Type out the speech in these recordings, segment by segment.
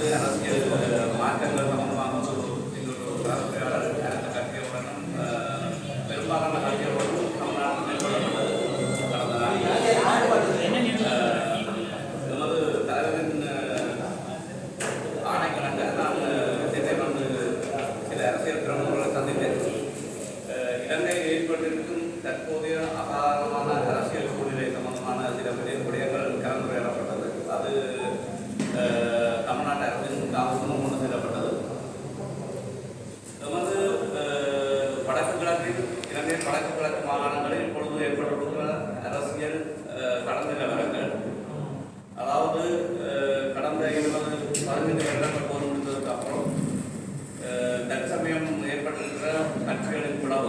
வந்து அரசியல் மாற்றங்கள் சம்பந்தமாக ஒரு எங்களுக்கு ஒரு கலந்துரையாடல் பெரும்பாலான கட்சிகளுடன் நம்ம நாட்டில் மேற்கொள்ளப்பட்டது கடந்த நாளில் நமது தலைவரின் சில அரசியல் பிரமுகர்களை சந்தித்தேன் இலங்கையில் ஏற்பட்டிருக்கும் தற்போதைய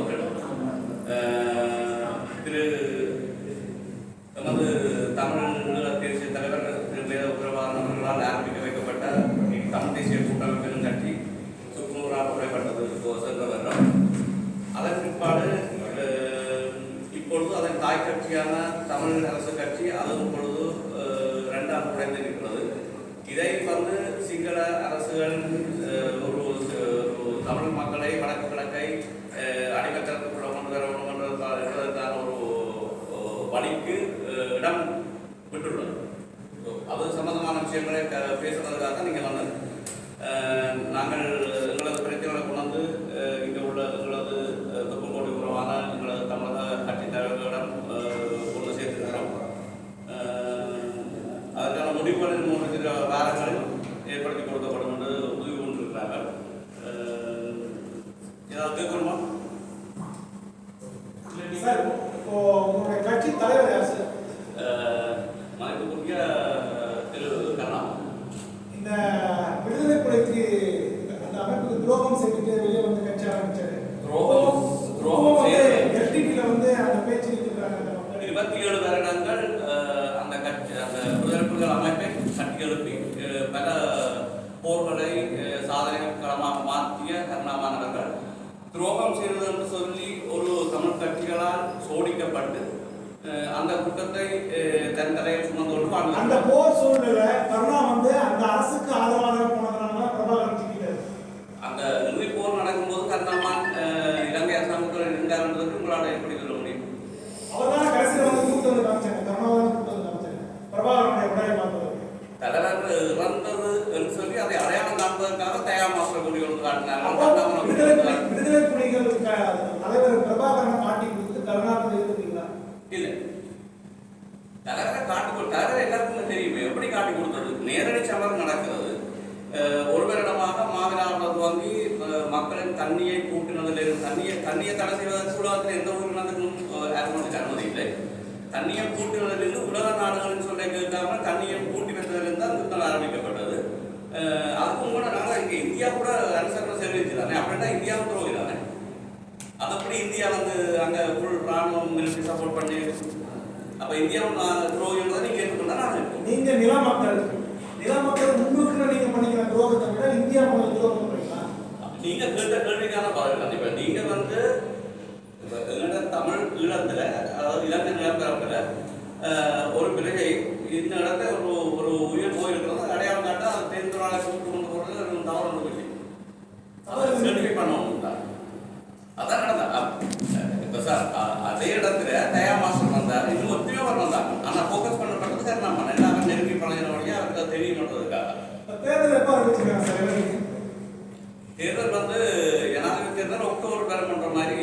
pero ಮೂರು ದಿನ ವಾರ அவர் அப்படின்னா இந்தியாவும் துரோகிதானே? அது அப்படி இந்தியா வந்து அங்கே ஃபுல் ராணுவம் மிலிட்ரி சப்போர்ட் பண்ணி அப்போ இந்தியாவும் நான் துரோகின்றதை நீங்கள் கேட்டுக்கொண்டா நான் நீங்கள் நில மக்கள். நில மக்கள் முன்னுக்கு நீங்கள் பண்ணிக்கிற துரோகத்தை விட இந்தியா முதல் துரோகம் பண்ணிக்கலாம் நீங்கள் கேட்ட கேள்விக்கான பதில் கண்டிப்பாக நீங்கள் வந்து எங்களோட தமிழ் ஈழத்தில் அதாவது இலங்கை நிலப்பரப்பில் ஒரு பிறகு இந்த இடத்த ஒரு ஒரு உயிர் போயிருக்கிறோம் அடையாளம் காட்ட அது தெரிந்தவராக கூப்பிட்டு கொண்டு போகிறது தவறு அவர் சர்டிஃபை பண்ணணும்டா அதான் நடந்தா இப்போ சார் அதே இடத்துல தயா மாஸ்டர் வந்தார். இன்னும் ஒத்துமே அவர் வந்தார். ஆனால் ஃபோக்கஸ் பண்ண சார் நான் பண்ணேன். பண்ணுற வழியாக அவருக்கு தெரிய தேர்தல் தேர்தல் வந்து எனக்கு தேர்தல் அக்டோபர் பேர் பண்ணுற மாதிரி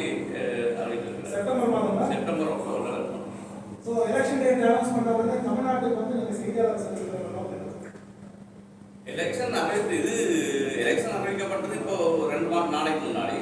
September September October so election date announce பண்ணுறது வந்து நீங்கள் செய்தியாளர் எலெக்ஷன் இது நாளைக்கு முன்னாடி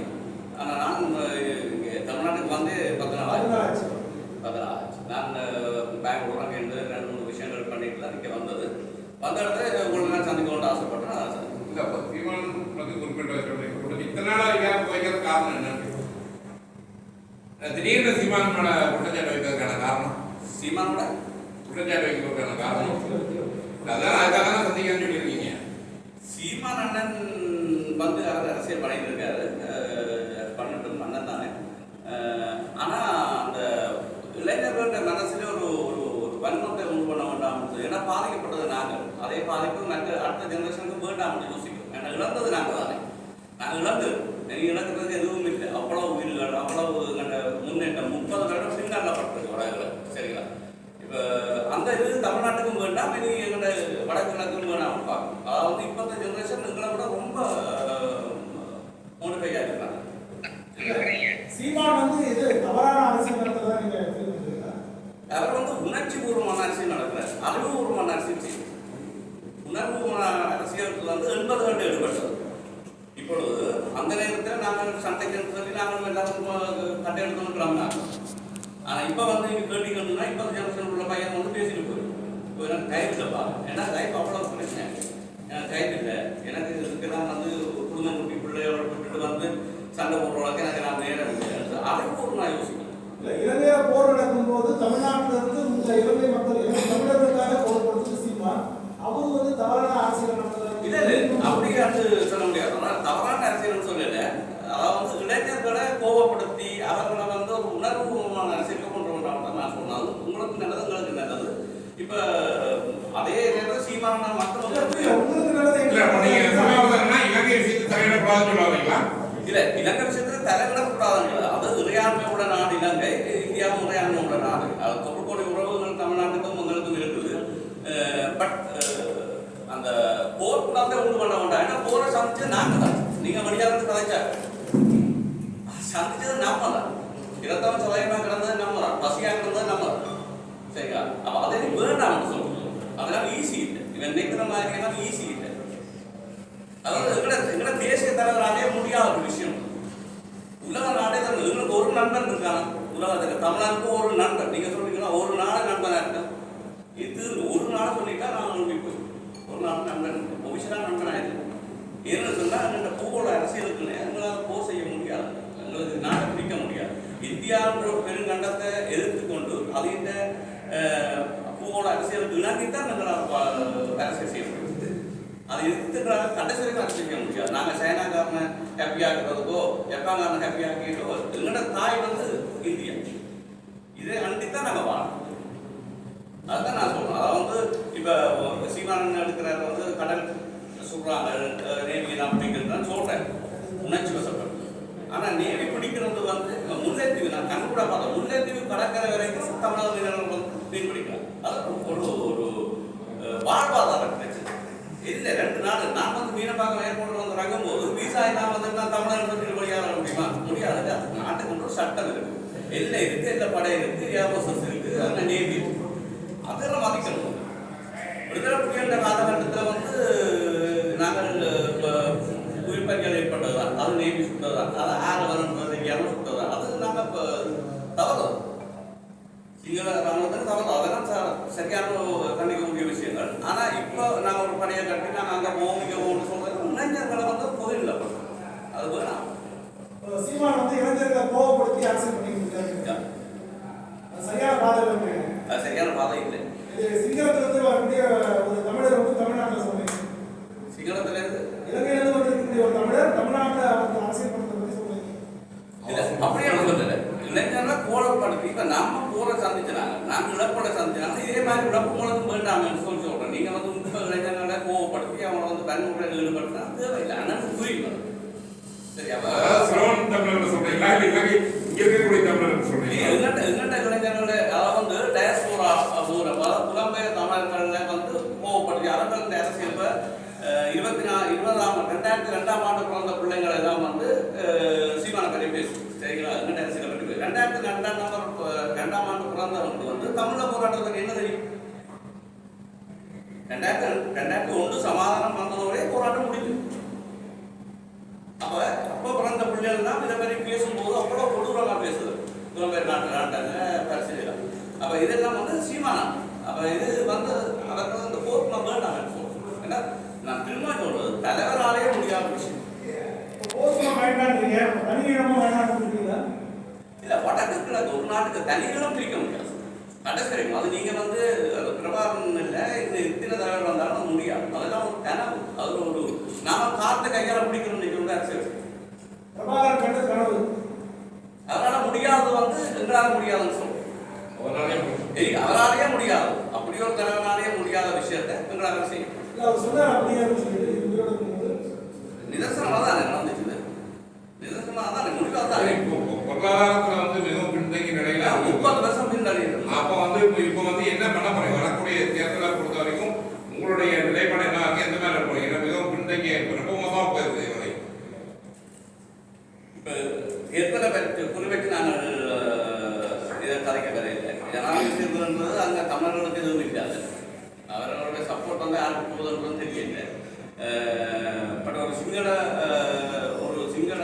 ஏன்னா பாதிக்கப்பட்டது நாங்கள்? அதே பாதிப்பு நாங்கள் அடுத்த ஜெனரேஷனுக்கு வேண்டாம்னு யோசிக்கிறோம். ஏன்னா இழந்தது நாங்கள் தானே நாங்கள் இழந்து நீங்கள் இழக்கிறதுக்கு எதுவும் இல்லை. அவ்வளவு உயிர்கள் அவ்வளவு முன்னேற்றம். முப்பது வருடம் பின்னல்லப்பட்டது வடகில் சரிங்களா? இப்போ அந்த இது தமிழ்நாட்டுக்கும் வேண்டாம் இனி எங்களோட வடகிழக்கும் வேணாம் பார்க்கணும். அதாவது இப்போத்த ஜெனரேஷன் எங்களை கூட ரொம்ப அரசியல் நடக்கிறார் அறிவுபூர்வமான அரசியல் செய்யும் உணர்வுபூர்வமான அரசியலுக்கு வந்து எண்பது ஆண்டு ஈடுபட்டது இப்பொழுது அந்த நேரத்தில் நாங்கள் சண்டைக்கு சொல்லி நாங்கள் எல்லாரும் சண்டை எடுத்துக்கிறோம் ஆனால் இப்போ வந்து இங்கே கேட்டீங்கன்னா இப்போ ஜெனரேஷன் உள்ள பையன் வந்து பேசிட்டு போயிடும் இப்போ எனக்கு டைம் இல்லைப்பா. ஏன்னா லைஃப் அவ்வளோ பிரச்சனை. எனக்கு டைம் இல்லை. எனக்கு இதுக்கு நான் வந்து குடும்பம் குட்டி பிள்ளையோட விட்டுட்டு வந்து சண்டை போடுறவங்களுக்கு எனக்கு நான் நேரம் இல்லை. ஒரு நான் யோசிக்கிறேன் இலங்கையில போர் நடக்கும்போது தமிழ்நாட்டுல இருந்து இந்த இலங்கை மக்கள் தமிழர்களுக்காக போர் கொடுத்தது சீமான் அவரு வந்து தவறான அரசியல் இல்ல இல்ல அப்படி அது சொல்ல முடியாது. தவறான அரசியல் சொல்லல. அதாவது இளைஞர்களை கோபப்படுத்தி அவர்களை வந்து ஒரு உணர்வுபூர்வமான அரசியலுக்கு கொண்டு வந்தாங்க நான் சொன்னது உங்களுக்கு நல்லது உங்களுக்கு நல்லது. இப்ப அதே நேரம் சீமான மக்கள் வந்து உங்களுக்கு நல்லது இல்ல நீங்க இலங்கை விஷயத்தை தலையிடக்கூடாதுன்னு சொல்லுவாங்களா இல்ல இலங்கை விஷயத்துல தலையிடக்கூடாதுங்க அது இறையாண்மை உள்ள நாடு இலங்கை இந்தியாவும் இறையாண்மை உள்ள நாடு அது தொழிற்கோடி உறவுகள் தமிழ்நாட்டுக்கும் எங்களுக்கும் இருக்குது பட் அந்த போர் கூடாது ஒண்ணு பண்ண வேண்டாம் ஏன்னா போரை சந்திச்சு நாங்கள் தான் நீங்கள் மணியாரத்து கதைச்சா சந்திச்சது நாம தான் இருபத்தாம் சதவீதமா கிடந்தது நம்ம தான் பசியாக கிடந்தது நம்ம தான் சரிங்களா அப்போ அதை நீ வேண்டாம்னு சொல்றோம் அதெல்லாம் ஈஸி இல்லை இவன் நினைக்கிற மாதிரி ஈஸி இல்லை அதாவது எங்கட எங்கட தேசிய தலைவராலே முடியாத ஒரு விஷயம் உலக நாடே தான் எங்களுக்கு ஒரு நண்பன் இருக்கான். உலகத்துக்கு தமிழ்நாட்டுக்கு ஒரு நண்பன். நீங்க சொல்றீங்கன்னா ஒரு நாடு நண்பனா இருக்கேன் இது ஒரு நாடு சொல்லிட்டா நான் உங்களுக்கு ஒரு நாள் நண்பன். ஒபிஷனா நண்பனா இருக்கேன் ஏன்னு சொன்னா எங்கள்கிட்ட பூகோள அரசியலுக்குன்னு எங்களால் போர் செய்ய முடியாது. எங்களுக்கு நாட்டை பிடிக்க முடியாது. இந்தியான்ற ஒரு பெருங்கண்டத்தை எதிர்த்து கொண்டு அதிக பூகோள அரசியலுக்கு இணங்கித்தான் எங்களால் அரசியல் செய்ய முடியும். அது எதிர்த்துக்கிறாங்க கடைசி வரைக்கும் அரசியல் முடியாது. நாங்கள் சைனாக்காரனை ஹாப்பியாக இருக்கிறதுக்கோ ஜப்பான்காரனை ஹாப்பியாக இருக்கிறதோ எங்களோட தாய் வந்து இந்தியா இதை நம்பித்தான் நாங்கள் வாழணும். அதுதான் நான் சொல்றேன். அதை வந்து இப்போ சீமானன் எடுக்கிறார் வந்து கடல் சொல்கிறாங்க நேவி நான் பிடிக்கிறதுன்னு சொல்றேன். உணர்ச்சி வசப்பட்டு. ஆனா நேவி பிடிக்கிறது வந்து முல்லைத்தீவு நான் கண் கூட பார்த்தேன் முல்லைத்தீவு கடற்கரை வரைக்கும் தமிழக மீனவர்கள் வந்து மீன் பிடிக்கிறாங்க. அது ஒரு ஒரு வாழ்வாதாரம். இல்லை ரெண்டு நாள் நான் வந்து மீனை பார்க்க ஏர்போர்ட்டில் வந்து இறங்கும்போது விசா இல்லாம வந்து நான் தமிழர்கள் பற்றி வழியாக முடியுமா? முடியாது. அது நாட்டுக்கு ஒரு சட்டம் இருக்கு. எல்லை இருக்கு எல்லை படை இருக்கு ஏர்போர்சஸ் இருக்கு அந்த நேவி இருக்கு. அதெல்லாம் மதிக்கணும். விடுதலை புலிகள காலகட்டத்தில் வந்து நாங்கள் உயிர்ப்பறிகள் ஏற்பட்டது அது நேவி சுட்டது? அது ஆறு வரும் தெரியாமல் சுட்டது? அது நாங்கள் இப்போ தவறு சிங்கள ராணுவத்தில் தவறு அதெல்லாம் ச- சரியான கண்டிக்க விஷயங்கள் ஆனால் இப்போ நாங்கள் ஒரு படையை கட்டி நாங்கள் அங்கே போகிக்கவோம்னு சொல்றது இளைஞர்களை வந்து கோயிலில் அது வேணாம். சீமான் வந்து இளைஞர்களை கோவப்படுத்தி அரசியல் பண்ணிட்டு இருக்காரு அது சரியான பாதை இல்லை அது சரியான பாதை இல்லை இது சிங்களத்திலிருந்து வரக்கூடிய ஒரு தமிழர் வந்து தமிழ்நாட்டில் சொல்றீங்க சிங்களத்திலேருந்து இலங்கையிலிருந்து வந்திருக்கக்கூடிய ஒரு தமிழர் தமிழ்நாட்டில் வந்து அரசியல் பண்றதை பத்தி சொல்றீங்க இல்ல அப்படியே சொல்லல இளைஞர்ல கோலப்படுத்தி இப்ப நம்ம போற சந்திச்சாங்க நாங்க இழப்போட சந்திச்சாங்க இதே மாதிரி இழப்பு மூலம் வேண்டாம்னு சொல்லி சொல்றேன் நீங்க வந்து முப்ப இளைஞர்களை கோவப்படுத்தி அவங்க வந்து வன்முறையில் ஈடுபடுத்தினா தேவையில்லை ஆனால் புரியும் சரியா அதாவது சிலோன் தமிழர் சொல்றீங்களா இல்ல இலங்கை இங்க இருக்கக்கூடிய தமிழர் சொல்றீங்களா எங்கள்கிட்ட எங்கள்கிட்ட இளைஞர்கள அதாவது வந்து டயஸ்போரா ஊர பல புலம்பெயர் தமிழர்களை வந்து கோவப்படுத்தி அரசியல் அரசியல் இப்ப, அஹ், இருபத்தி நாலு இருபதாம் ரெண்டாயிரத்தி ரெண்டாம் ஆண்டு பிறந்த பிள்ளைங்கள் எல்லாம் வந்து அஹ், சீமான பற்றி பேசும் சரிங்களா எங்கள்கிட்ட அரசியலை பற்றி பேசும் ரெண்டாயிரத்தி ரெண்டாம் நம்பர் அஹ், ரெண்டாம் ஆண்டு பிறந்தவங்களுக்கு வந்து தமிழ போராட்டத்துக்கு என்ன தெரியும் ரெண்டாயிரத்தி ரெண்டாயிரத்தி ஒன்று சமாதானம் வந்ததோடய போராட்டம் முடிஞ்சு அப்ப அப்ப பிறந்த பிள்ளைகள் தான் இதை மாதிரி பேசும்போது அவ்வளோ கொடூரமா பேசுது புலம்பெயர் நாட்டு நாட்டாங்க பரிசீலிக்கலாம் அப்ப இதெல்லாம் வந்து சீமானா அப்ப இது வந்து அவர்கள் இந்த போர்க்குள்ள வேண்டாம் சொல்றேன் ஏன்னா நான் திரும்ப சொல்றது தலைவராலே முடியாத விஷயம் போஸ்ட்மா வேண்டான்றீங்க தனி இடமும் வேண்டாம்னு சொல்றீங்களா இல்ல வடக்கு கிழக்கு ஒரு நாட்டுக்கு தனிகளும் பிரிக்க முடியாது. கடைசிக்கும் அது நீங்க வந்து அது பிரபாகரன் இல்லை இந்த இத்தனை தலைவர் வந்தாலும் அது முடியாது. அதெல்லாம் ஒரு கனவு அது ஒரு நாம காத்த கையால பிடிக்கணும் நினைக்கிற அரசியல். பிரபாகரன் கண்ட கனவு. அதனால முடியாது வந்து எங்களால முடியாதுன்னு ஏய், அவராலேயே முடியாது. அப்படி ஒரு தலைவனாலேயே முடியாத விஷயத்தை எங்களால செய்யும் இது நிதர்சனமாக தான் நடந்துச்சு. நிதர்சனமாக தான் முடிவாக தான் பொருளாதாரத்துல வந்து மிகவும் முப்பது வருஷம் பின்னாடி அப்ப வந்து இப்போ இப்போ வந்து என்ன பண்ண போறீங்க? வரக்கூடிய தேர்தலை பொறுத்த வரைக்கும் உங்களுடைய நிலைப்பாடு என்ன? இருக்கு எந்த மாதிரி இருக்கும் ஏன்னா மிகவும் பின்தங்கி இப்போ ரொம்ப மோசமா போயிருது இவரை இப்போ குறிப்பிட்டு நாங்கள் இதை கதைக்க வரையில்லை ஜனாதிபதி அங்கே தமிழர்களுக்கு எதுவும் இருக்காது. அவர்களுடைய சப்போர்ட் வந்து யாருக்கு போகுதுன்றது தெரியல பட் ஒரு சிங்கள அஹ், ஒரு சிங்கள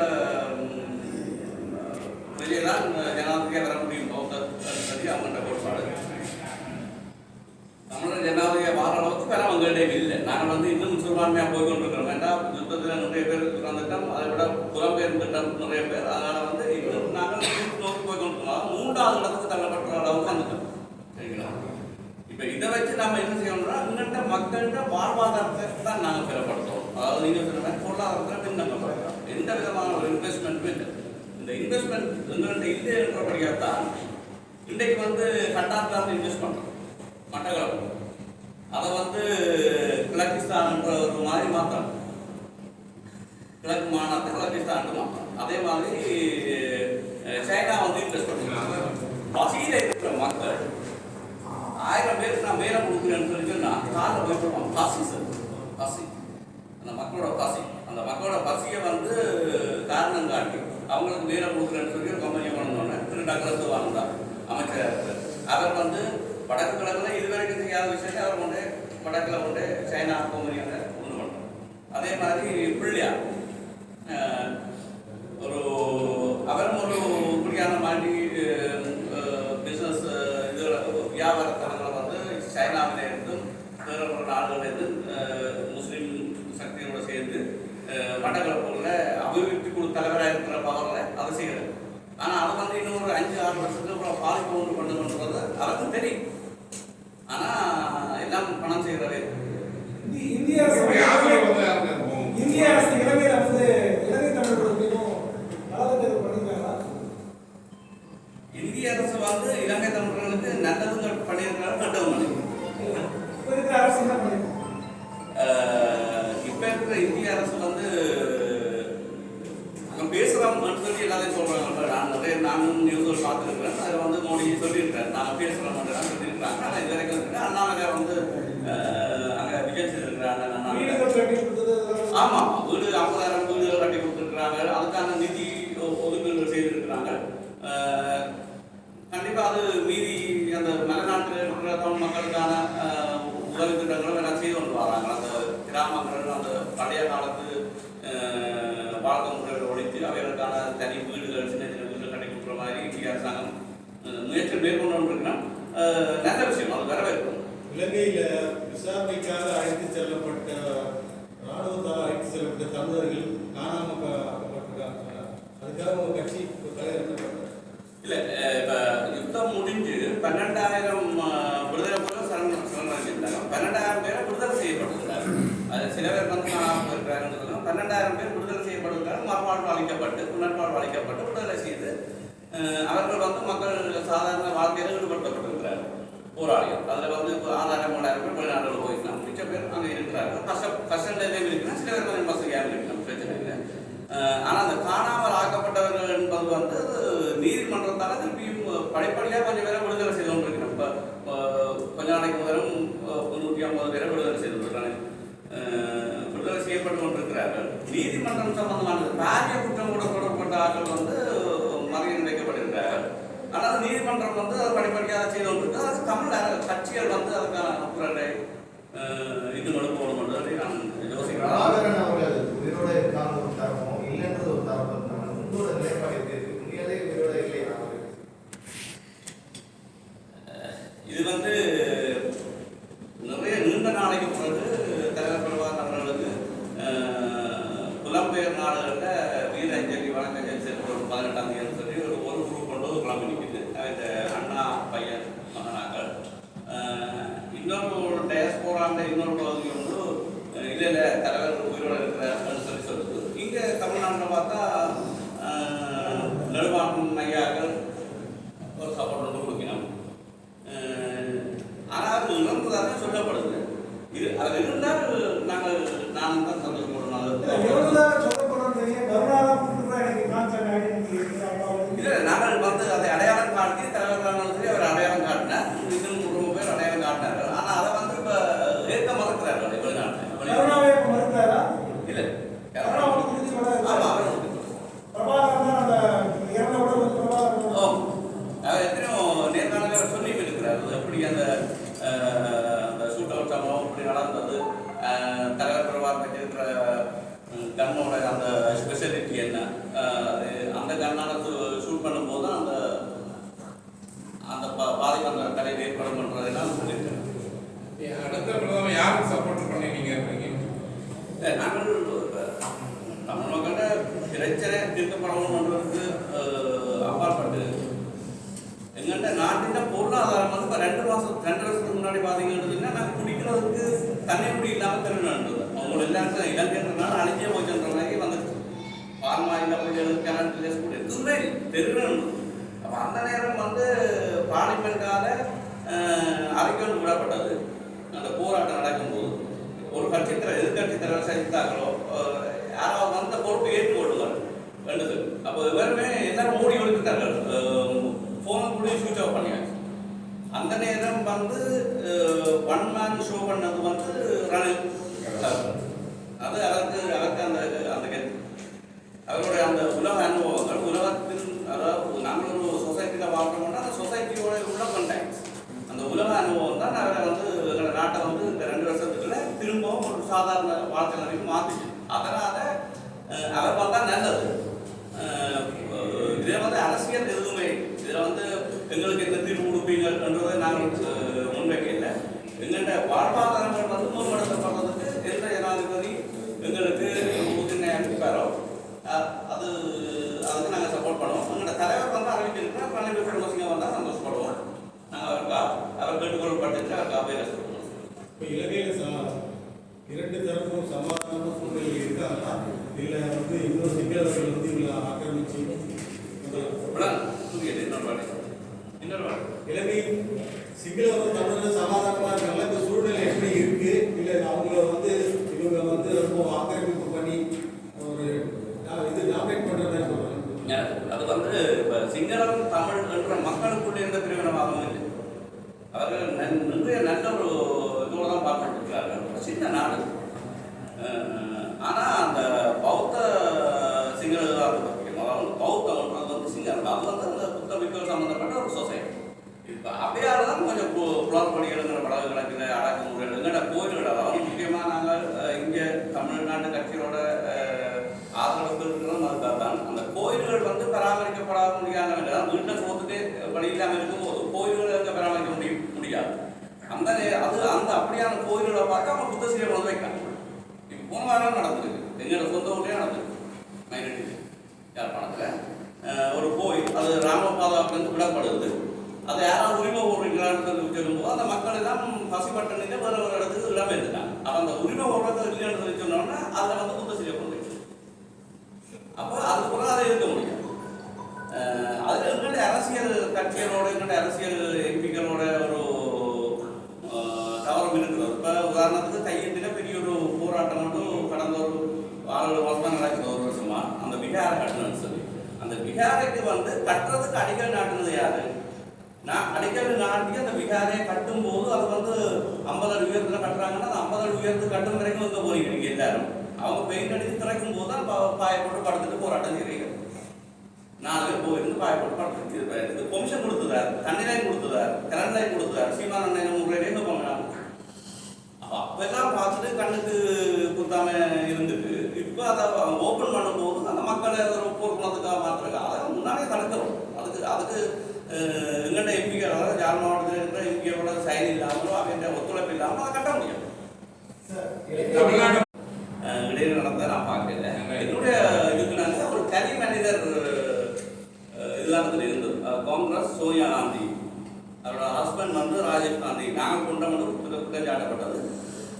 வெளியே தான் ஜனாதிபதியாக வர அவங்கள்ட்ட கோட்பாடு தமிழர் ஜனாதிபதியை வார அளவுக்கு வேற அவங்கள்ட்ட இல்லை. நாங்கள் வந்து இன்னும் சிறுபான்மையாக போய் கொண்டிருக்கிறோம் வேண்டாம் யுத்தத்தில் நிறைய பேர் வந்துட்டோம் அதை விட புலம்பெயர்ந்துட்டோம் நிறைய பேர். அதனால் வந்து இன்னும் நாங்கள் நோக்கி போய் கொண்டிருக்கோம் மூன்றாவது இடத்துக்கு தள்ளப்பட்ட அளவுக்கு வந்துட்டோம். சரிங்களா? இப்போ இதை வச்சு நம்ம என்ன செய்யணும்னா இங்கிட்ட மக்கள்கிட்ட வாழ்வாதாரத்தை தான் நாங்கள் பெறப்படுத்துவோம். அதாவது நீங்கள் சொன்ன மாதிரி பொருளாதாரத்தில் பின்னப்படுறோம் எந்த விதமான ஒரு இன்வெஸ்ட்மெண்ட்டும் இல்லை. இந்த இன்வெஸ்ட்மெண்ட் எங்கள்கிட்ட இல்லை என்றபடியாக தான் இன்றைக்கு வந்து கட்டாரத்தில் இன்வெஸ்ட் பண்ணுறோம் மட்டக்களப்பு. அதை வந்து கிழக்கிஸ்தான்ன்ற ஒரு மாதிரி மாற்றணும் கிழக்கு மாநாட்டை கிழக்கிஸ்தான் மாற்றணும் அதே மாதிரி சைனா வந்து இன்வெஸ்ட் பண்ணுறாங்க பசியில் இருக்கிற மக்கள் ஆயிரம் பேருக்கு நான் வேலை கொடுக்குறேன்னு சொல்லி சொன்னா காரில் போய் பசி சார். பசி. அந்த மக்களோட பசி. அந்த மக்களோட பசியை வந்து காரணம் காட்டி அவங்களுக்கு வேலை கொடுக்குறேன்னு சொல்லி ஒரு கம்பெனி கொண்டோன்னே திரு டக்ளஸ் வாழ்ந்தார் அமைச்சர் அவர் வந்து வடக்கு கிழக்குல இதுவரைக்கும் செய்யாத விஷயத்தை அவர் கொண்டு வடக்கில் கொண்டு சைனா கம்பெனியோட ஒன்று பண்ணோம் அதே மாதிரி பிள்ளையார் அஹ், ஒரு அவரும் ஒரு இப்படியான மாதிரி பிஸ்னஸ் இதுல வியாபாரத்தனங்களை வந்து சைனாவில இருந்தும் வேற ஒரு நாடுகளில் இருந்து அஹ், சக்தியோட சேர்ந்து அஹ், அபிவிருத்தி குழு தலைவராக இருக்கிற பவர்ல அதை செய்யறது ஆனா அது வந்து இன்னும் ஒரு அஞ்சு ஆறு வருஷத்துக்கு அப்புறம் பாதிப்பு ஒன்று பண்ணுன்றது அவருக்கும் தெரியும். ஆனா எல்லாம் பணம் செய்கிறவே இந்தி- இந்திய அரசு? இந்திய அரசு இலங்கையில வந்து இலங்கை தமிழர்களுக்கு இன்னும் நலத்திட்ட இது பண்ணிருக்காங்களா இந்திய அரசு வந்து இலங்கை தமிழர்களுக்கு நல்லதும் பண்ணியிருக்காங்க இப்ப இருக்கிற அரசு என்ன பண்ணிருக்காங்க ஆஹ் இப்ப இருக்கிற இந்திய அரசு வந்து சொல்லி எல்லாத்தையும் சொல்றாங்க. நான் நிறைய நானும் நியூஸ் பார்த்துருக்கிறேன். அதில் வந்து மோடி சொல்லியிருக்காரு. நாங்கள் பேசுகிறோம் சொல்லியிருக்காங்க ஆனால் இது வரைக்கும் அண்ணாமலை வந்து அங்க விஜய் செய்திருக்கிறாங்க அண்ணாமலை வீடுகள் கட்டி கொடுத்தது அதெல்லாம் ஆமா. வீடு ஐம்பதாயிரம் வீடுகள் கட்டி கொடுத்துருக்குறாங்க அதுக்கான நிதி ஒ- ஒதுக்கீடு செய்திருக்கிறாங்க அஹ், கண்டிப்பா அது மீதி அந்த மலைநாட்டில் இருக்கிற தமிழ் மக்களுக்கான அஹ், உதவி திட்டங்களும் எல்லாம் செய்து கொண்டு வராங்க அந்த கிராமங்கள் அந்த பழைய காலத்து அஹ், வாழ்க்கை முறைகளை ஒழித்து அவைகளுக்கான தனி வீடுகள் சின்ன சின்ன வீடுகள் கட்டி கொடுக்குற மாதிரி இந்திய அரசாங்கம் அஹ், முயற்சி மேற்கொண்டு கொண்டிருக்கணும் அஹ், நல்ல விஷயம் அது வரவேற்கும் இலங்கையில விசாரணைக்காக அழைத்து செல்லப்பட்ட ராணுவத்தால் அழைத்து செல்லப்பட்ட தமிழர்கள் காணாம அதுக்காக உங்க கட்சி தலைவர் இல்ல இப்ப யுத்தம் முடிஞ்சு பன்னெண்டாயிரம் விடுதலை போல சரணம் சரணடைஞ்சிருந்தாங்க. பன்னெண்டாயிரம் பேரை விடுதலை செய்யப்பட்டிருந்தாங்க அது சில பேர் வந்து காணாமல் போயிருக்காங்கன்னு பன்னெண்டாயிரம் பேர் விடுதலை செய்யப்பட்டிருக்காங்க மறுவாழ்வு அளிக்கப்பட்டு புனர்வாழ்வு அளிக்கப்பட்டு விடுதலை செய்து அஹ், அவர்கள் வந்து மக்கள் சாதாரண வாழ்க்கையில் ஈடுபடுத்தப்பட்டிருக்கிறார்கள் போராளிகள் அதில் வந்து இப்போ ஆறாயிரம் மூணாயிரம் பேர் வெளிநாடுகள் போயிருக்காங்க மிச்ச பேர் அங்கே இருக்கிறாங்க கஷ்ட கஷ்ட நிலையில் இருக்கிறாங்க சில பேர் கொஞ்சம் வசதியாக இருக்கலாம் பிரச்சனை இல்லை அஹ் ஆனா அந்த காணாமல் ஆக்கப்பட்டவர்கள் என்பது வந்து நீதிமன்றத்தால திருப்பியும் படிப்படியாக கொஞ்சம் பேரை விடுதலை செய்து கொண்டிருக்கிறோம் இப்போ கொஞ்ச நாளைக்கு முதலும் முன்னூற்றி ஐம்பது பேரை விடுதலை செய்து கொண்டிருக்காங்க அஹ் விடுதலை செய்யப்பட்டு கொண்டிருக்கிறார்கள். நீதிமன்றம் சம்பந்தமானது பாரிய குற்றம் கூட தொடர்பட்ட ஆட்கள் வந்து மறியல் வைக்கப்பட்டிருக்கிறார்கள் ஆனால் நீதிமன்றம் வந்து அதை படிப்படியாக செய்து கொண்டிருக்கு அது தமிழ் கட்சிகள் வந்து அதுக்கான குரலை அஹ் இது போடும் என்று நான் யோசிக்கிறேன். உயிரோட இருக்காங்க ஒரு தரமும் இல்லைன்றது ஒரு தரப்பு உங்களோட நிலைப்பாடு நல்வாக்கும் ஐயா ஏற்படும் பண்ணுறதெல்லாம் சொல்லியிருக்கேன் அடுத்த பிரதமர் யாருக்கு சப்போர்ட் பண்ணி நீங்க இருக்கீங்க? இல்லை, நாங்கள் தமிழ் மக்கள்கிட்ட பிரச்சனை தீர்க்கப்படணுன்றதுக்கு அப்பாற்பட்டு எங்கள்கிட்ட நாட்டின் பொருளாதாரம் வந்து இப்போ ரெண்டு மாதம் ரெண்டு வருஷத்துக்கு முன்னாடி பார்த்தீங்கன்னா நாங்கள் குடிக்கிறதுக்கு தண்ணி குடி இல்லாமல் திருநன்றது அவங்க எல்லாருக்கும் இலங்கைன்றனால அழிஞ்சே போச்சுன்ற மாதிரி வந்துச்சு. இல்லை பிள்ளைகளுக்கு கரண்ட் ஸ்கூல் எதுவுமே திருநன் அப்போ அந்த நேரம் வந்து பார்லிமெண்ட்டால அறிக்கை விடப்பட்டது அந்த போராட்டம் நடக்கும்போது ஒரு கட்சி தலைவர் எதிர்கட்சி தலைவர் சஜித்தாக்களோ யாராவது அந்த பொறுப்பு ஏற்றுக்கொள்ளுங்கள் ரெண்டு அப்போ எல்லாருமே எல்லாரும் ஓடி ஒழித்துட்டார்கள். ஃபோன் கூட சுவிட்ச் ஆஃப் பண்ணியாச்சு. அந்த நேரம் வந்து ஒன் மேன் ஷோ பண்ணது வந்து ரணில் அது அதற்கு அதற்கு அந்த அந்த கருத்து அவருடைய அந்த உலக அனுபவங்கள் உலகத்தின் அதாவது நாங்கள் ஒரு சொசைட்டியில் வாழ்றோம்னா அந்த சொசைட்டியோட உள்ள கண்டாக்ட்ஸ் அந்த உலக அனுபவம் தான் அவரை வந்து எங்களோட நாட்டை வந்து இந்த ரெண்டு வருஷத்துக்குள்ள திரும்பவும் ஒரு சாதாரண வாழ்க்கை நிலைக்கு மாற்றிச்சு அதனால அஹ், அவர் வந்தா நல்லது அஹ், இதில் வந்து அரசியல் எதுவுமே இதில் வந்து எங்களுக்கு எந்த தீர்வு கொடுப்பீங்கன்றதை நாங்கள் அஹ், முன்வைக்கல எங்கள்கிட்ட வாழ்வாதாரங்கள் வந்து மேம்படுத்தப்படுறதுக்கு எந்த ஜனாதிபதி எங்களுக்கு உறுதுணை அளிப்பாரோ அஹ், அது அதுக்கு நாங்கள் சப்போர்ட் பண்ணுவோம் எங்களோட தலைவர் வந்து அறிவிச்சிருக்கா ரணில் விக்ரமசிங்க வந்தால் சந்தோஷப்படுவோம் நாங்கள் அவருக்கா அவர் கேட்டுக்கொள்ளப்பட்டு அவருக்கு அவையில் சொல்லுவோம் இப்போ இலங்கையில் ச- இரண்டு தரப்பும் சமாதான சூழ்நிலை இருக்காங்களா இல்லை வந்து இன்னொரு சிங்களவர்கள் வந்து இவங்களை ஆக்கிரமிச்சு இந்த விளங்கு. புரியுது இன்னொரு வாட்டி இன்னொரு வாட்டி. இலங்கை சிங்களவர்கள் தமிழர்கள் சமாதானமா இருக்காங்களா? இந்த சூழ்நிலை எப்படி இருக்கு? இல்லை அவங்கள வந்து இவங்க வந்து ரொம்ப ஆக்கிரமிப்பு பண்ணி ஒரு இது டாமினேட் பண்றதா சொல்றாங்க? அது வந்து இப்போ சிங்களம் தமிழ் என்ற மக்களுக்குள்ளே இருந்த பிரிவினவாதம் இல்லை. அவர்கள் நிறைய நல்ல ஒரு இதோட தான் பார்த்துட்டு சின்ன நாடு. ஆனா அந்த பௌத்த சிங்களத்தை பற்றி அதாவது பௌத்தம்ன்றது வந்து அது வந்து அந்த புத்த பிக்கள் சம்பந்தப்பட்ட ஒரு சொசைட்டி இப்போ அப்படியால தான் கொஞ்சம் பு- புலர்படிகளுங்கிற படகு கிடக்குது அடக்குமுறைகள் கோயில்கள் அதாவது முக்கியமாக நாங்கள் இங்கே தமிழ்நாட்டு கட்சியோட அஹ், ஆதரவு இருக்கிறோம் அதுக்காக தான் அந்த கோயில்கள் வந்து பராமரிக்கப்பட முடியாத வீட்டை சோத்துட்டு வழி இல்லாமல் இருக்கும்போது கோயில்கள் அங்கே பராமரிக்க முடியும் முடியாது அந்த அது அந்த அப்படியான கோயில்களை பார்த்து அவங்க புத்த சிலை கொண்டு வைக்கிறாங்க இப்போ போன வாரம் நடந்திருக்கு எங்களோட சொந்த ஊர்லேயே நடந்திருக்கு மைனடி யாழ்ப்பாணத்தில் ஒரு கோயில் அது ராமபாதாவிலிருந்து விடப்படுது. அதை யாராவது உரிமை போடுறீங்களான்னு சொல்லி சொல்லும்போது அந்த மக்கள் எல்லாம் பசிப்பட்டணில வேற ஒரு இடத்துக்கு இடம் எடுத்தாங்க அப்போ அந்த உரிமை போடுறது இல்லைன்னு சொல்லி சொன்னோம்னா அதை வந்து குத்த சிலை அப்போ அதுக்கு பிறகு அதை இருக்க முடியாது. அதில் அதுல எங்களுடைய அரசியல் கட்சிகளோட எங்களுடைய அரசியல் எம்பிக்களோட ஒரு அஹ், தவறும் இருக்கிறது. இப்போ உதாரணத்துக்கு கையெழுத்தில் பெரிய ஒரு போராட்டம் மட்டும் கடந்த ஒரு ஆறு தான் நடக்குது ஒரு வருஷமா. அந்த விகார கட்டணும்னு சொல்லி. அந்த விகாரைக்கு வந்து கட்டுறதுக்கு அடிக்கல் நாட்டுனது யாரு? நான் அடிக்கல் நாட்டி அந்த விகாரையை கட்டும்போது அது வந்து ஐம்பது அடி உயரத்தில் கட்டுறாங்கன்னா அந்த ஐம்பது அடி உயரத்துக்கு கட்டும் வரைக்கும் வந்து போறீங்க எல்லாரும். அவங்க பெயிண்ட் அடித்து திறக்கும் போது தான் பா- பாய போட்டு படுத்துட்டு போராட்டம் செய்றீங்க நாலு பேர் போயிருந்து பாய போட்டு படுத்துட்டு இருப்பாரு. இது கொமிஷன் கொடுத்துதார் தண்ணி லைன் கொடுத்துதார் கரண்ட் லைன் கொடுத்துதார். சீமான அண்ணன் முறையிலே எங்க போனாங்க அப்பெல்லாம் பார்த்துட்டு கண்ணுக்கு குத்தாம இருந்துட்டு இப்போ அதை ஓப்பன் பண்ணும்போது அந்த மக்களை ஒரு போக்குவரத்துக்காக மாத்திருக்காங்க அதை முன்னாடியே தடுக்கிறோம். அதுக்கு அதுக்கு எங்கள்கிட்ட எம்பிக்கள் அதாவது யாழ் மாவட்டத்தில் இருக்கிற எம்பிக்களோட சைன் இல்லாமலோ அவன் ஒத்துழைப்பு இல்லாமலோ அதை கட்ட முடியும் இடையில நடந்ததை நான் பார்க்கல. என்னுடைய இதுக்கு நாங்கள் ஒரு தனி மனிதர் அஹ், இல்லாமத்தில் இருந்தது. காங்கிரஸ் சோனியா காந்தி. அவரோட ஹஸ்பண்ட் வந்து ராஜீவ் காந்தி. நாங்கள் கொண்டவங்க குற்ற குற்றச்சாட்டப்பட்டது.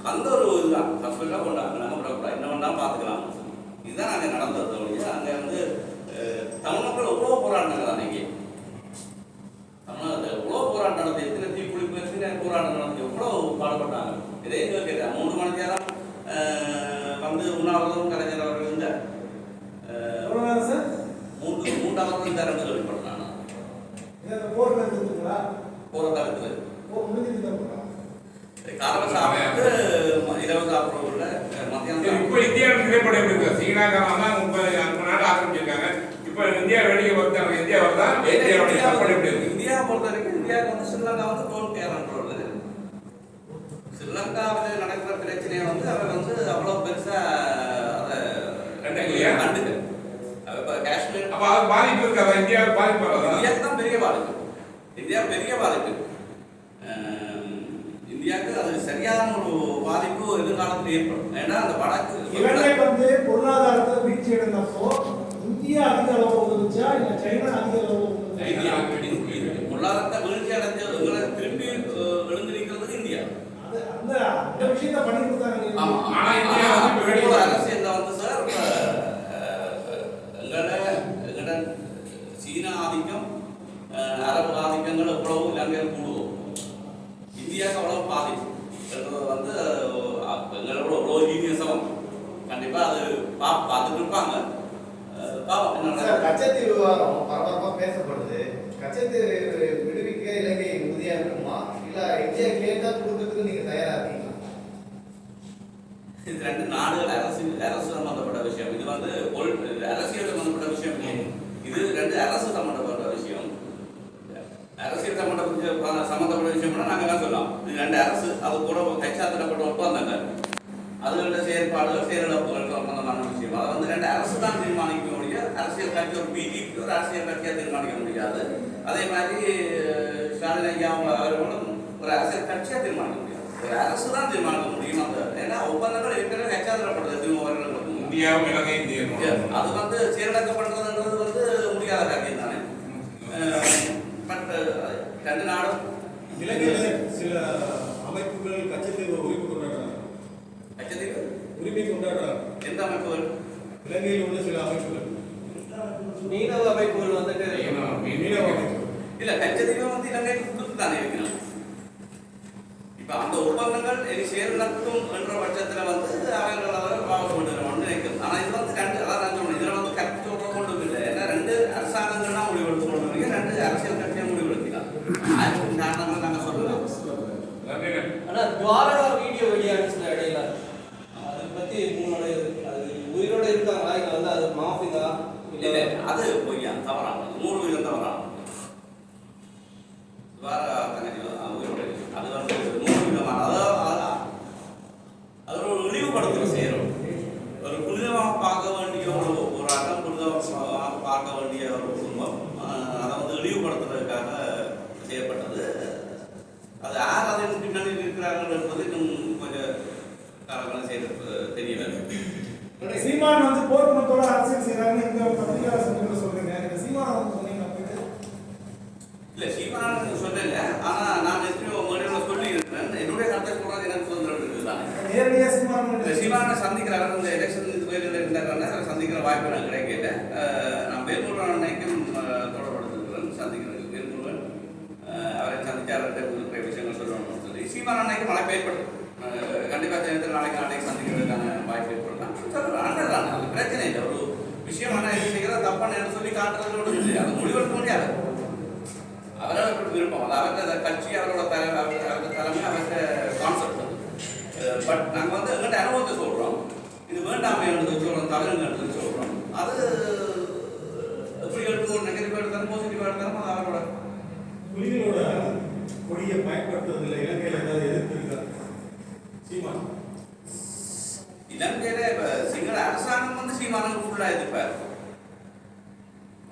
அந்த ஒரு இதுதான். ஹஸ்பண்டாக கொண்டாங்க நாங்கள் விடக்கூடாது என்ன வேணாலும் பார்த்துக்கலாம். இதுதான் அங்கே நடந்தது ஒழிய அங்கே வந்து தமிழ் மக்கள் எவ்வளோ போராடினாங்க அன்னைக்கு. தமிழ்நாட்டில் எவ்வளோ போராட்டம் நடந்தது எத்தனை தீக்குளிப்பு எத்தனை போராட்டம் நடந்தது எவ்வளோ பாடுபட்டாங்க. இதே கேட்குறேன் மூன்று மணி நேரம் அஹ், வந்து உண்ணாவிரதம் கலைஞர் அவர்கள் இந்த நேரம் மூன்று மூன்றாவது இது அந்த போர் போர் போறான் காரணம் தான் முப்பது ஐம்பது நாடு ஆரம்பிச்சிருக்காங்க இப்ப இந்தியா வெளியே வருதாங்க இந்தியா இந்தியாவுடைய சாப்பாடு எப்படி இருக்கு? இந்தியா பொறுத்த வரைக்கும் இந்தியாவுக்கு வந்து ஸ்ரீலங்கா வந்து டோன் கேரன்றது ஸ்ரீலங்காவில் நடக்கிற பிரச்சனையை வந்து அவர் வந்து அவ்வளவு பெருசா அதை? கண்டுக்க இப்ப காஷ்மீர் அப்ப அது பாதிப்பு இருக்காதா இந்தியாவுக்கு பாதிப்பு இந்தியாவுக்கு தான் பெரிய பாதிப்பு. இந்தியா பெரிய பாதிப்பு. இந்தியாவுக்கு அது சரியான ஒரு பாதிப்பு எதிர்காலத்தில் ஏற்படும். ஏன்னா அந்த இலங்கை வடக்கு வந்து பொருளாதாரத்தை வீழ்ச்சி அடைந்தப்போ இந்தியா அதிக அளவு உதவிச்சா இல்ல சைனா அதிக அளவு? இந்தியா பொருளாதாரத்தை வீழ்ச்சி அடைஞ்ச அஹ், எழுந்திருக்கிறது இந்தியா. அது அந்த அந்த விஷயத்தை பண்ணி கொடுத்தாங்க ஆமா. ஆனா இந்தியா வந்து இப்ப வெளியே ஒரு அரசியல்ல வந்து சார் இப்ப, அஹ், எங்கட எங்கட சீன ஆதிக்கம் அஹ், அரபு ஆதிக்கங்கள் எவ்வளவு இலங்கையில் கூடுவோம் இந்தியாவுக்கு அவ்வளவு பாதிப்பு என்றது வந்து அஹ், எங்களோட எவ்வளோ ஜீனியஸும் கண்டிப்பா அது பா பார்த்துட்டு இருப்பாங்க. கச்சத்தீவு விவகாரம் பரபரப்பா பேசப்படுது. கச்சத்தீவு விடுவிக்க இலங்கை உறுதியா இருக்குமா? இல்ல இந்தியா கேட்டா கொடுக்கறதுக்கு நீங்க தயாரா இருக்கீங்களா? இது ரெண்டு நாடுகள் அரசியல் அரசு சம்பந்தப்பட்ட விஷயம். இது வந்து அரசியல் சம்பந்தப்பட்ட விஷயம் இது ரெண்டு அரசு சம்பந்தப்பட்ட விஷயம். அரசியல் சம்பந்தப்பட்ட சம்பந்தப்பட்ட விஷயம்னா நாங்க என்ன சொல்லலாம். இது ரெண்டு அரசு அது கூட கைச்சாத்திடப்பட்ட ஒப்பந்தங்கள். அதுகளோட செயற்பாடுகள் செயலிழப்புகள் சம்பந்தமான விஷயம் அதை வந்து ரெண்டு அரசு தான் தீர்மானிக்க முடியும். அரசியல் கட்சி ஒரு பிஜேபி ஒரு அரசியல் கட்சியாக தீர்மானிக்க முடியாது. அதே மாதிரி ஸ்டாலின் ஐயா அவர்களும் ஒரு அரசியல் கட்சியாக தீர்மானிக்க முடியாது. ஒரு அரசு தான் தீர்மானிக்க முடியும் அந்த. ஏன்னா ஒப்பந்தங்கள் ஏற்கனவே வருடங்களுக்கு முன்னாடி. இந்தியாவும் இலங்கை இந்தியா அது வந்து செயலடக்கப்படுறதுன்றது வந்து முடியாத காரியம் தானே. பட் ரெண்டு நாடும் இலங்கையில சில அமைப்புகள் கச்சத்தீவு உரிமை கொண்டாடுறாங்க கச்சத்தீவு உரிமை கொண்டாடுறாங்க எந்த அமைப்புகள்? இலங்கையில் உள்ள சில அமைப்புகள். மீனவ அமைப்புகள் வந்துட்டு மீனவ அமைப்புகள் இல்ல கச்சத்தீவை வந்து இலங்கைக்கு கொடுத்து தானே இப்ப அந்த ஒப்பந்தங்கள் இனி செயல்நட்டும் என்ற பட்சத்துல வந்து அவர்கள் பாவம் கொண்டு நினைக்கிறது ஆனா இது வந்து ரெண்டு அதான் நான் சொன்னேன் இதுல வந்து கட்சி சொல்ற கொண்டும் இல்லை ஏன்னா ரெண்டு அரசாங்கங்கள் தான் முடிவெடுத்து கொண்டு வரீங்க ரெண்டு அரசியல் கட்சியை முடிவெடுக்கலாம் அதுக்கு காரணமாக நாங்க சொல்லலாம் நன்றி ஆனா துவாரகா வீடியோ வெளியானுச்சுல இடையில அதை பத்தி உங்களோட அது உயிரோட இருக்காங்களா இல்ல வந்து அது மாஃபிங்கா இல்ல இல்ல அது பொய்யா தவறானது நூறு வீதம் தவறானது வேற தங்கச்சி தான் உயிரோட இருக்கு. அது வந்து நூறு விதமான அதாவது அது- அது ஒரு இழிவுபடுத்துகிற செயல் ஒரு புனிதமாக பார்க்க வேண்டிய ஒரு போராட்டம் புனிதமாக பார்க்க வேண்டிய ஒரு குடும்பம் அதை வந்து இழிவுபடுத்துறதுக்காக செய்யப்பட்டது. அது யார் அதன் பின்னணியில் இருக்கிறார்கள் என்பது இன்னும் கொஞ்சம் காலங்கள் செய்ய தெரியல. சீமான் வந்து போர் குணத்தோட அரசியல் சங்கத்துல சொல்றீங்க. சீமான் சொன்னீங்க இல்ல சீமானு சொல்லல ஆனா நான் எத்தனையோ முறையில சொல்லி இருக்கிறேன் என்னுடைய கருத்தை சொல்றது எனக்கு சுதந்திரம் இருக்குதுதான்? நேரடியா சீமான் இந்த சீமானை சந்திக்கிறாங்க இந்த எலெக்ஷன் இது வரையில் வாய்ப்புகள் கிடைக்கல நான் பெருமுருகன் அன்னைக்கும் தொடர்படுத்திருக்கிறேன் சந்திக்கிறேன். பெருமுருகன் அவரை சந்திச்சார்கிட்ட குறிப்பிட்ட விஷயங்கள் சொல்லணும்னு சொல்லி சீமான் அன்னைக்கு மழை பேர்படும் கண்டிப்பாக சேர்ந்து நாளைக்கு நாளைக்கு சந்திக்கிறதுக்கான வாய்ப்பு ஏற்படலாம். பிரச்சனை இல்லை. ஒரு விஷயமான செய்கிறத தப்பான சொல்லி காட்டுறதோடு அது முடிவெடுக்க முடியாது அவரால் இப்படி விருப்பம். அது அவரோட கட்சி அவரோட தலை அவரோட தலைமை அவரோட கான்செப்ட் பட் நாங்கள் வந்து எங்கள்கிட்ட அனுபவத்தை சொல்கிறோம் இது வேண்டாமை எழுந்து சொல்கிறோம் தவறுங்க எழுந்து சொல்கிறோம் அது எப்படி எடுத்து நெகட்டிவாக எடுத்தாலும் பாசிட்டிவாக எடுத்தாலும் அது அவரோட புலிகளோட கொடியை பயன்படுத்துறதுல இலங்கையில் ஏதாவது எதிர்ப்பு இருக்கா சீமான் இலங்கையில இப்ப சிங்கள அரசாங்கம் வந்து சீமானுக்கு ஃபுல்லாக எதிர்ப்பார்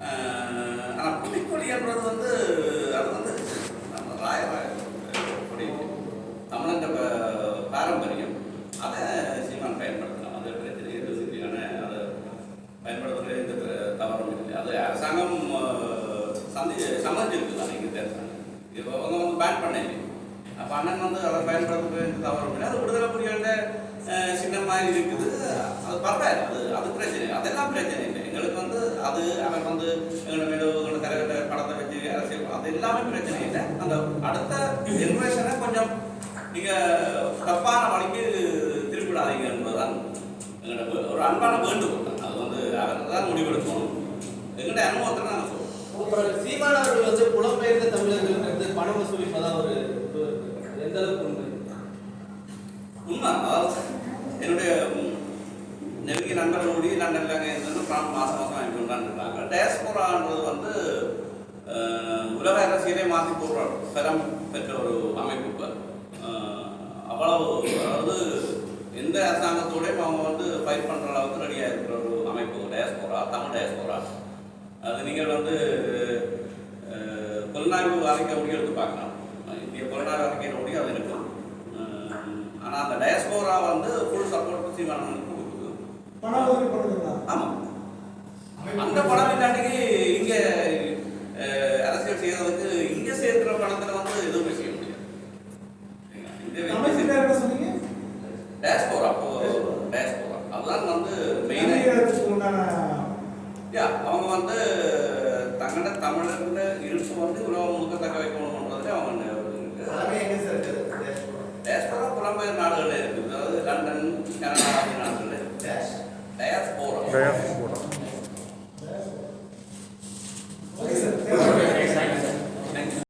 ஆஹ் ஆனா புலிக்கொடின்றது வந்து அது வந்து நம்ம ராய கொடி தமிழங்க ப- பாரம்பரியம் அதை சீமான் பயன்படுத்தலாம் அது பிரச்சனை எதுவும் இல்லை அதை பயன்படுத்துறது எந்த பிர- தவறும் இல்லை அது அரசாங்கம் ஆஹ், சந்தி சம்மதிச்சிருக்கு தான் நீங்கள் பேசுகிறாங்க இப்போ அவங்க வந்து பேன் பண்ணீங்க அப்போ அண்ணன் வந்து அதை பயன்படுத்துறது எந்த தவறும் இல்லை அது விடுதலை புலிகள்கிட்ட அஹ், சின்ன மாதிரி இருக்குது. அது பரவாயில்ல. அது அது பிரச்சனை. அதெல்லாம் பிரச்சனை இல்லை. எங்களுக்கு வந்து அது அவன் வந்து எங்களோட மேலோ எங்களோட தலைவர் படத்தை வச்சு அரசியல் அது எல்லாமே பிரச்சனை இல்லை. அந்த அடுத்த ஜென்ரேஷனை கொஞ்சம் நீங்க தப்பான வழிக்கு திருப்பிடாதீங்க என்பதுதான் எங்களோட ஒரு அன்பான வேண்டுகோள். அது அவர் தான் முடிவெடுக்கணும். எங்கிட்ட அனுபவத்தில் நாங்கள் சொல்லுவோம் அப்புறம் சீமான் அவர்கள் வந்து புலம்பெயர்ந்த தமிழர்களுக்கு பணம் வசூலிப்பதா ஒரு எந்த அளவுக்கு உண்மை? உண்மை. அதாவது என்னுடைய ம், நெருங்கிய நண்பர்களோடு லண்டன்ல அங்கே இருந்து பிரான் மாதம் மாதம் வாங்கி கொண்டாந்துருக்காங்க டேஸ்போரான்றது வந்து உலக அரசியலே மாற்றி போடுற பெறம் பெற்ற ஒரு அமைப்பு. இப்போ அவ்வளவு அதாவது எந்த அரசாங்கத்தோடையும் அவங்க வந்து ஃபைட் பண்ணுற அளவுக்கு ரெடியாக இருக்கிற ஒரு அமைப்பு. டேஸ்போரா தமிழ் டேஸ்போரா அது நீங்கள் வந்து புலனாய்வு அறிக்கை ஒடி எடுத்து பார்க்கலாம். இந்திய புலனாய்வு அறிக்கையினுடைய அது இருக்கும். ஆனால் அந்த டயஸ்போரா வந்து ஃபுல் சப்போர்ட் சீமானனுக்கு கொடுக்குது. பண உதவி ஆமாம் அந்த பணம் இல்லாட்டிக்கு இங்கே அரசியல் செய்யறதுக்கு இங்கே சேர்க்கிற பணத்தில் வந்து எதுவுமே செய்ய முடியாது. இந்த அமைச்சர் பேர் என்ன சொன்னீங்க? டயஸ்போரா அப்போ டயஸ்போரா அதுதான் வந்து மெயினாக உண்டான யா அவங்க வந்து தங்களோட தமிழர்கள இருப்பு வந்து உலகம் முழுக்க தக்க வைக்கணும்ன்றதுல அவங்க இருக்கு. தலைமை எங்க சார் இருக்குது டயஸ்போரா புலம்பெயர் நாடுகளில் இருக்குது அதாவது லண்டன் கனடா ஆகிய நாடுகளில் டேஷ் டயஸ்போரா டயாஸ்போரா